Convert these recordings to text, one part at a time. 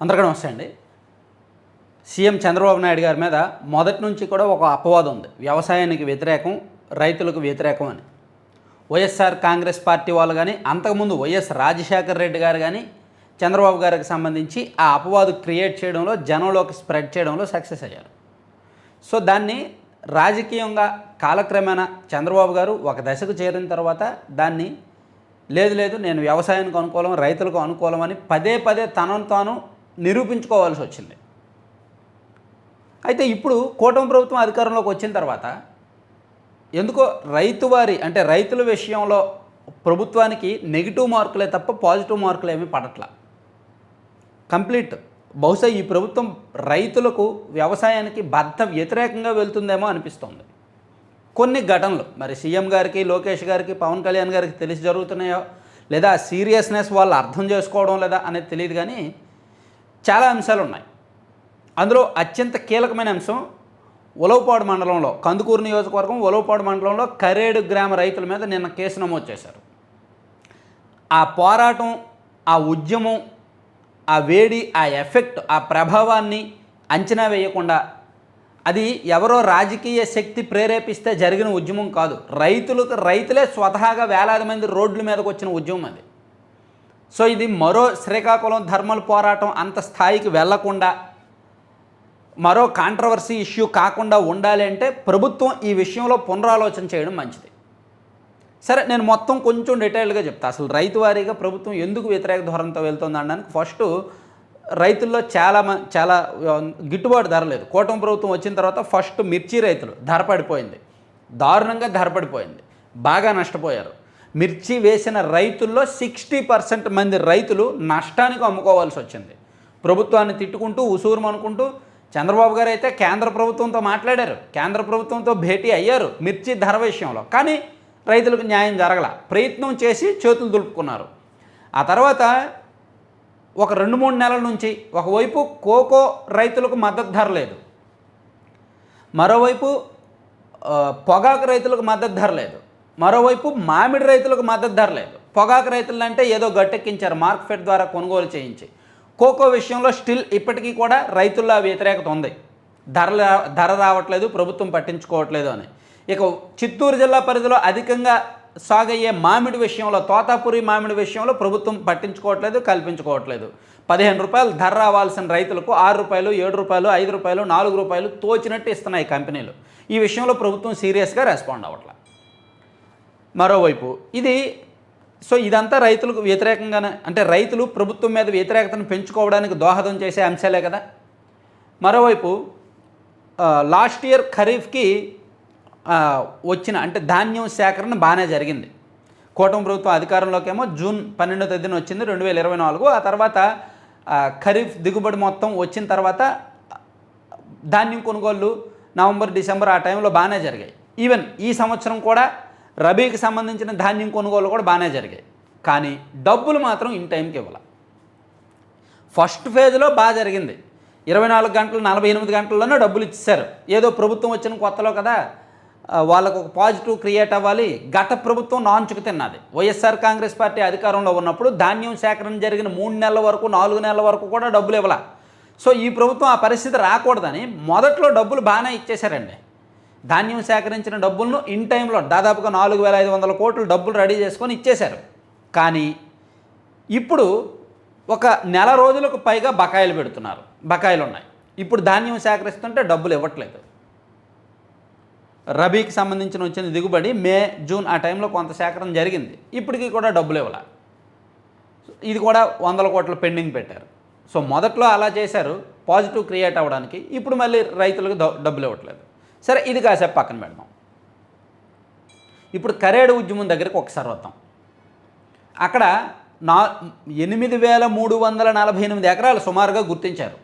అందరికీ నమస్తే అండి. సీఎం చంద్రబాబు నాయుడు గారి మీద మొదటి నుంచి కూడా ఒక అపవాదం ఉంది. వ్యవసాయానికి వ్యతిరేకం రైతులకు వ్యతిరేకం అని. వైఎస్ఆర్ కాంగ్రెస్ పార్టీ వాళ్ళు కానీ అంతకుముందు వైఎస్ రాజశేఖర్ రెడ్డి గారు కానీ చంద్రబాబు గారికి సంబంధించి ఆ అపవాదు క్రియేట్ చేయడంలో జనంలోకి స్ప్రెడ్ చేయడంలో సక్సెస్ అయ్యారు. సో దాన్ని రాజకీయంగా కాలక్రమేణా చంద్రబాబు గారు ఒక దశకు చేరిన తర్వాత దాన్ని లేదు లేదు నేను వ్యవసాయానికి అనుకూలం రైతులకు అనుకూలం అని పదే పదే తనను తాను నిరూపించుకోవాల్సి వచ్చింది. అయితే ఇప్పుడు కూటమి ప్రభుత్వం అధికారంలోకి వచ్చిన తర్వాత ఎందుకో రైతు వారి అంటే రైతుల విషయంలో ప్రభుత్వానికి నెగిటివ్ మార్కులే తప్ప పాజిటివ్ మార్కులు ఏమీ పడట్ల. కంప్లీట్ బహుశా ఈ ప్రభుత్వం రైతులకు వ్యవసాయానికి బద్ద వ్యతిరేకంగా వెళ్తుందేమో అనిపిస్తుంది. కొన్ని ఘటనలు మరి సీఎం గారికి లోకేష్ గారికి పవన్ కళ్యాణ్ గారికి తెలిసి జరుగుతున్నాయో లేదా సీరియస్నెస్ వాళ్ళు అర్థం చేసుకోవడం లేదా అనేది తెలియదు కానీ చాలా అంశాలు ఉన్నాయి అందులో అత్యంత కీలకమైన అంశం ఉలవపాడు మండలంలో కందుకూరు నియోజకవర్గం ఉలవపాడు మండలంలో కరేడు గ్రామ రైతుల మీద నిన్న కేసు నమోదు చేశారు. ఆ పోరాటం ఆ ఉద్యమం ఆ వేడి ఆ ఎఫెక్ట్ ఆ ప్రభావాన్ని అంచనా వేయకుండా అది ఎవరో రాజకీయ శక్తి ప్రేరేపిస్తే జరిగిన ఉద్యమం కాదు. రైతులకు రైతులే స్వతహాగా వేలాది మంది రోడ్ల మీదకి వచ్చిన ఉద్యమం అది. సో ఇది మరో శ్రీకాకుళం ధర్మల పోరాటం అంత స్థాయికి వెళ్ళకుండా మరో కాంట్రవర్సీ ఇష్యూ కాకుండా ఉండాలి అంటే ప్రభుత్వం ఈ విషయంలో పునరాలోచన చేయడం మంచిది. సరే నేను మొత్తం కొంచెం డీటెయిల్గా చెప్తా. అసలు రైతు వారీగా ప్రభుత్వం ఎందుకు వ్యతిరేక ధోరణితో వెళ్తుంది అనడానికి ఫస్ట్ రైతుల్లో చాలా మ- చాలా గిట్టుబాటు ధర లేదు. కూటమి ప్రభుత్వం వచ్చిన తర్వాత ఫస్ట్ మిర్చి రైతులు ధర పడిపోయింది. దారుణంగా ధర పడిపోయింది. బాగా నష్టపోయారు. మిర్చి వేసిన రైతుల్లో సిక్స్టీ పర్సెంట్ మంది రైతులు నష్టానికి అమ్ముకోవాల్సి వచ్చింది. ప్రభుత్వాన్ని తిట్టుకుంటూ ఉసూరు అనుకుంటూ చంద్రబాబు గారు అయితే కేంద్ర ప్రభుత్వంతో మాట్లాడారు. కేంద్ర ప్రభుత్వంతో భేటీ అయ్యారు మిర్చి ధర విషయంలో. కానీ రైతులకు న్యాయం జరగల ప్రయత్నం చేసి చేతులు దులుపుకున్నారు. ఆ తర్వాత ఒక రెండు మూడు నెలల నుంచి ఒకవైపు కోకో రైతులకు మద్దతు ధర లేదు. మరోవైపు పొగాకు రైతులకు మద్దతు ధర లేదు. మరోవైపు మామిడి రైతులకు మద్దతు ధర లేదు. పొగాకు రైతులు అంటే ఏదో గట్టెక్కించారు. మార్కెట్ ద్వారా కొనుగోలు చేయించి. కోకో విషయంలో స్టిల్ ఇప్పటికీ కూడా రైతుల్లో వ్యతిరేకత ఉంది. ధర ధర రావట్లేదు ప్రభుత్వం పట్టించుకోవట్లేదు అని. ఇక చిత్తూరు జిల్లా పరిధిలో అధికంగా సాగయ్యే మామిడి విషయంలో తోతాపురి మామిడి విషయంలో ప్రభుత్వం పట్టించుకోవట్లేదు కల్పించుకోవట్లేదు. పదిహేను రూపాయలు ధర రావాల్సిన రైతులకు ఆరు రూపాయలు ఏడు రూపాయలు ఐదు రూపాయలు నాలుగు రూపాయలు తోచినట్టు ఇస్తున్నాయి కంపెనీలు. ఈ విషయంలో ప్రభుత్వం సీరియస్గా రెస్పాండ్ అవ్వట్లేదు మరోవైపు. ఇది సో ఇదంతా రైతులకు వ్యతిరేకంగానే అంటే రైతులు ప్రభుత్వం మీద వ్యతిరేకతను పెంచుకోవడానికి దోహదం చేసే అంశాలే కదా. మరోవైపు లాస్ట్ ఇయర్ ఖరీఫ్కి వచ్చిన అంటే ధాన్యం సేకరణ బాగానే జరిగింది. కూటమి ప్రభుత్వం అధికారంలోకి ఏమో జూన్ పన్నెండో తేదీన వచ్చింది రెండు వేల ఇరవై నాలుగు. ఆ తర్వాత ఖరీఫ్ దిగుబడి మొత్తం వచ్చిన తర్వాత ధాన్యం కొనుగోళ్ళు నవంబర్ డిసెంబర్ ఆ టైంలో బాగానే జరిగాయి. ఈవెన్ ఈ సంవత్సరం కూడా రబీకి సంబంధించిన ధాన్యం కొనుగోలు కూడా బాగానే జరిగాయి. కానీ డబ్బులు మాత్రం ఇన్ టైంకి ఇవ్వాలి. ఫస్ట్ ఫేజ్లో బాగా జరిగింది. ఇరవై నాలుగు గంటలు నలభై ఎనిమిది గంటల్లోనే డబ్బులు ఇచ్చారు ఏదో ప్రభుత్వం వచ్చిన కొత్తలో కదా వాళ్ళకు ఒక పాజిటివ్ క్రియేట్ అవ్వాలి. గత ప్రభుత్వం నాంచుకు తిన్నది. వైఎస్ఆర్ కాంగ్రెస్ పార్టీ అధికారంలో ఉన్నప్పుడు ధాన్యం సేకరణ జరిగిన మూడు నెలల వరకు నాలుగు నెలల వరకు కూడా డబ్బులు ఇవ్వాల. సో ఈ ప్రభుత్వం ఆ పరిస్థితి రాకూడదని మొదట్లో డబ్బులు బాగానే ఇచ్చేశారండి. ధాన్యం సేకరించిన డబ్బులను ఇన్ టైంలో దాదాపుగా నాలుగు వేల ఐదు వందల కోట్లు డబ్బులు రెడీ చేసుకొని ఇచ్చేశారు. కానీ ఇప్పుడు ఒక నెల రోజులకు పైగా బకాయిలు పెడుతున్నారు. బకాయిలు ఉన్నాయి ఇప్పుడు ధాన్యం సేకరిస్తుంటే డబ్బులు ఇవ్వట్లేదు. రబీకి సంబంధించిన వచ్చిన దిగుబడి మే జూన్ ఆ టైంలో కొంత సేకరణ జరిగింది. ఇప్పటికీ కూడా డబ్బులు ఇవ్వాల. ఇది కూడా వందల కోట్ల పెండింగ్ పెట్టారు. సో మొదట్లో అలా చేశారు. పాజిటివ్ క్రియేట్ అవ్వడానికి. ఇప్పుడు మళ్ళీ రైతులకు డబ్బులు ఇవ్వట్లేదు. సరే ఇది కాసేపు పక్కన పెడదాం. ఇప్పుడు కరేడు ఉద్యమం దగ్గరికి ఒకసారి వద్దాం. అక్కడ నా ఎనిమిది వేల మూడు వందల నలభై ఎనిమిది ఎకరాలు సుమారుగా గుర్తించారు.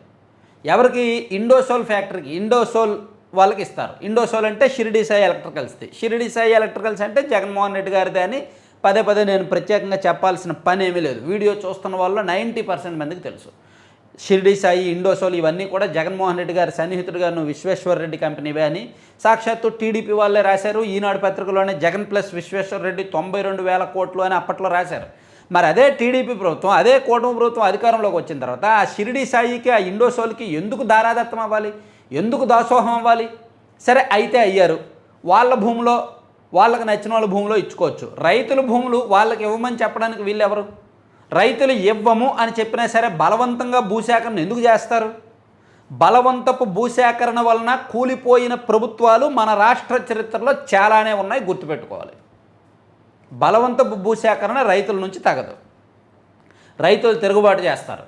ఎవరికి? ఇండోసోల్ ఫ్యాక్టరీకి. ఇండోసోల్ వాళ్ళకి ఇస్తారు. ఇండోసోల్ అంటే షిరిడి సాయి ఎలక్ట్రికల్స్ది షిరిడి సాయి ఎలక్ట్రికల్స్ అంటే జగన్మోహన్ రెడ్డి గారిది అని పదే పదే నేను ప్రత్యేకంగా చెప్పాల్సిన పని ఏమీ లేదు. వీడియో చూస్తున్న వాళ్ళు నైంటీ పర్సెంట్ మందికి తెలుసు. షిరిడి సాయి ఇండోసోల్ ఇవన్నీ కూడా జగన్మోహన్ రెడ్డి గారి సన్నిహితుడు గారు విశ్వేశ్వర రెడ్డి కంపెనీవే అని సాక్షాత్తు టీడీపీ వాళ్ళే రాశారు. ఈనాడు పత్రికలోనే జగన్ ప్లస్ విశ్వేశ్వర రెడ్డి తొంభై రెండు వేల కోట్లు అని అప్పట్లో రాశారు. మరి అదే టీడీపీ ప్రభుత్వం అదే కూటమి ప్రభుత్వం అధికారంలోకి వచ్చిన తర్వాత ఆ షిరిడి సాయికి ఆ ఇండోసోల్కి ఎందుకు దారాదత్తం అవ్వాలి? ఎందుకు దాసోహం అవ్వాలి? సరే అయితే అయ్యారు. వాళ్ళ భూమిలో వాళ్ళకి నచ్చిన వాళ్ళ భూమిలో ఇచ్చుకోవచ్చు. రైతుల భూములు వాళ్ళకి ఇవ్వమని చెప్పడానికి వీళ్ళు ఎవరు రైతులు ఇవ్వము అని చెప్పినా సరే బలవంతంగా భూసేకరణ ఎందుకు చేస్తారు? బలవంతపు భూసేకరణ వలన కూలిపోయిన ప్రభుత్వాలు మన రాష్ట్ర చరిత్రలో చాలానే ఉన్నాయి గుర్తుపెట్టుకోవాలి. బలవంతపు భూసేకరణ రైతుల నుంచి తగదు. రైతులు తిరుగుబాటు చేస్తారు.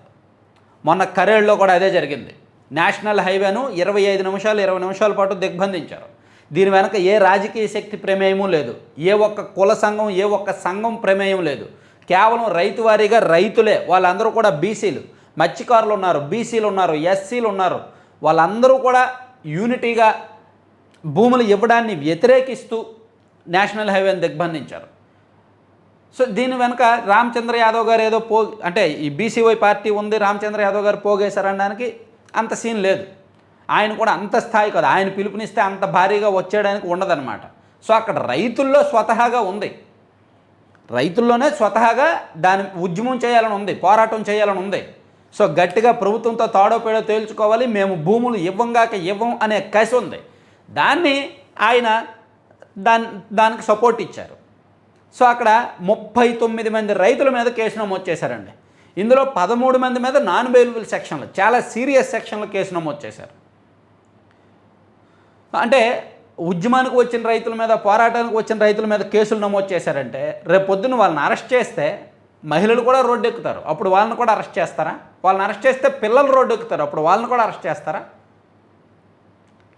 మొన్న కరేళ్ళలో కూడా అదే జరిగింది. నేషనల్ హైవేను ఇరవై ఐదు నిమిషాలు ఇరవై నిమిషాల పాటు దిగ్బంధించారు. దీని వెనక ఏ రాజకీయ శక్తి ప్రమేయమూ లేదు. ఏ ఒక్క కుల సంఘం ఏ ఒక్క సంఘం ప్రమేయం లేదు. కేవలం రైతు వారీగా రైతులే వాళ్ళందరూ కూడా బీసీలు. మత్స్యకారులు ఉన్నారు బీసీలు ఉన్నారు ఎస్సీలు ఉన్నారు. వాళ్ళందరూ కూడా యూనిటీగా భూములు ఇవ్వడాన్ని వ్యతిరేకిస్తూ నేషనల్ హైవేని దిగ్బంధించారు. సో దీని వెనుక రామచంద్ర యాదవ్ గారు ఏదో పో అంటే ఈ బీసీవై పార్టీ ఉంది రామచంద్ర యాదవ్ గారు పోగేశారనడానికి అంత సీన్ లేదు. ఆయన కూడా అంత స్థాయి కాదు. ఆయన పిలుపునిస్తే అంత భారీగా వచ్చేయడానికి ఉండదన్నమాట. సో అక్కడ రైతుల్లో స్వతహాగా ఉంది. రైతుల్లోనే స్వతహాగా దాని ఉద్యమం చేయాలని ఉంది పోరాటం చేయాలని ఉంది. సో గట్టిగా ప్రభుత్వంతో తాడోపేడో తేల్చుకోవాలి మేము భూములు ఇవ్వంగాక ఇవ్వం అనే కసి ఉంది. దాన్ని ఆయన దాని దానికి సపోర్ట్ ఇచ్చారు. సో అక్కడ ముప్పై తొమ్మిది మంది రైతుల మీద కేసు నమోదు చేశారండి. ఇందులో పదమూడు మంది మీద నాన్ అవైలబుల్ సెక్షన్లు చాలా సీరియస్ సెక్షన్లు కేసు నమోదు చేశారు. అంటే ఉద్యమానికి వచ్చిన రైతుల మీద పోరాటానికి వచ్చిన రైతుల మీద కేసులు నమోదు చేశారంటే రేపు పొద్దున్న వాళ్ళని అరెస్ట్ చేస్తే మహిళలు కూడా రోడ్డు ఎక్కుతారు. అప్పుడు వాళ్ళని కూడా అరెస్ట్ చేస్తారా? వాళ్ళని అరెస్ట్ చేస్తే పిల్లలు రోడ్డు ఎక్కుతారు. అప్పుడు వాళ్ళని కూడా అరెస్ట్ చేస్తారా?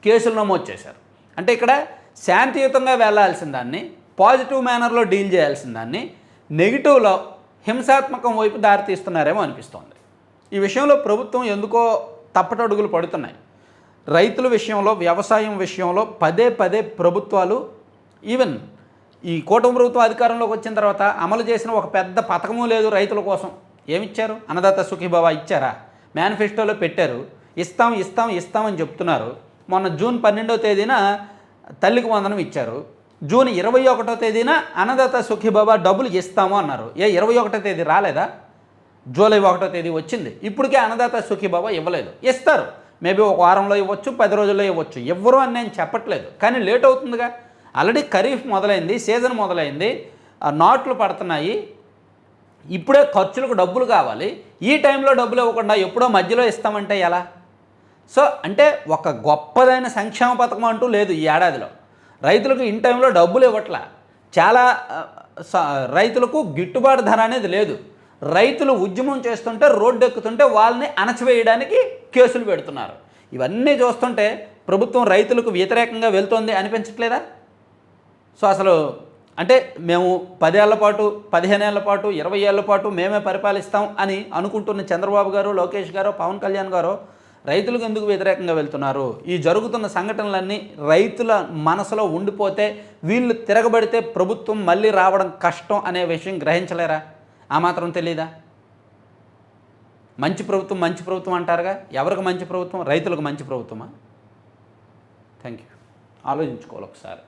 కేసులు నమోదు చేశారు. అంటే ఇక్కడ శాంతియుతంగా వెళ్ళాల్సిన దాన్ని పాజిటివ్ మేనర్లో డీల్ చేయాల్సిన దాన్ని నెగిటివ్లో హింసాత్మకం వైపు దారితీస్తున్నారేమో అనిపిస్తోంది. ఈ విషయంలో ప్రభుత్వం ఎందుకో తప్పటడుగులు పడుతున్నాయి. రైతుల విషయంలో వ్యవసాయం విషయంలో పదే పదే ప్రభుత్వాలు ఈవెన్ ఈ కూటమి ప్రభుత్వం అధికారంలోకి వచ్చిన తర్వాత అమలు చేసిన ఒక పెద్ద పథకము లేదు రైతుల కోసం. ఏమిచ్చారు? అన్నదాత సుఖీబాబా ఇచ్చారా? మేనిఫెస్టోలో పెట్టారు. ఇస్తాం ఇస్తాం ఇస్తామని చెప్తున్నారు. మొన్న జూన్ పన్నెండో తేదీన తల్లికి వందనం ఇచ్చారు. జూన్ ఇరవై ఒకటో తేదీన అన్నదాత సుఖీబాబా డబ్బులు ఇస్తాము అన్నారు. ఏ ఇరవై ఒకటో తేదీ రాలేదా? జూలై ఒకటో తేదీ వచ్చింది. ఇప్పటికే అన్నదాత సుఖీబాబా ఇవ్వలేదు. ఇస్తారు. మేబీ ఒక వారంలో ఇవ్వచ్చు పది రోజుల్లో ఇవ్వచ్చు. ఇవ్వరు అని నేను చెప్పట్లేదు. కానీ లేట్ అవుతుందిగా. ఆల్రెడీ ఖరీఫ్ మొదలైంది సీజన్ మొదలైంది నాట్లు పడుతున్నాయి. ఇప్పుడే ఖర్చులకు డబ్బులు కావాలి. ఈ టైంలో డబ్బులు ఇవ్వకుండా ఎప్పుడో మధ్యలో ఇస్తామంటే ఎలా? సో అంటే ఒక గొప్పదైన సంక్షేమ పథకం అంటూ లేదు ఈ ఏడాదిలో. రైతులకు ఇన్ టైంలో డబ్బులు ఇవ్వట్లా. చాలా స- రైతులకు గిట్టుబాటు ధర అనేది లేదు. రైతులు ఉద్యమం చేస్తుంటే రోడ్డు ఎక్కుతుంటే వాళ్ళని అణచివేయడానికి కేసులు పెడుతున్నారు. ఇవన్నీ చూస్తుంటే ప్రభుత్వం రైతులకు వ్యతిరేకంగా వెళ్తోంది అనిపించట్లేదా? సో అసలు అంటే మేము పదేళ్ళ పాటు పదిహేను ఏళ్ళ పాటు ఇరవై ఏళ్ళ పాటు మేమే పరిపాలిస్తాం అని అనుకుంటున్న చంద్రబాబు గారు లోకేష్ గారు పవన్ కళ్యాణ్ గారు రైతులకు ఎందుకు వ్యతిరేకంగా వెళ్తున్నారు? ఈ జరుగుతున్న సంఘటనలన్నీ రైతుల మనసులో ఉండిపోతే వీళ్ళు తిరగబడితే ప్రభుత్వం మళ్ళీ రావడం కష్టం అనే విషయం గ్రహించలేరా? ఆ మాత్రం తెలీదా? మంచి ప్రభుత్వం మంచి ప్రభుత్వం అంటారుగా? ఎవరికి మంచి ప్రభుత్వం? రైతులకు మంచి ప్రభుత్వమా? థ్యాంక్ యూ ఆలోచించుకోవాలి ఒకసారి.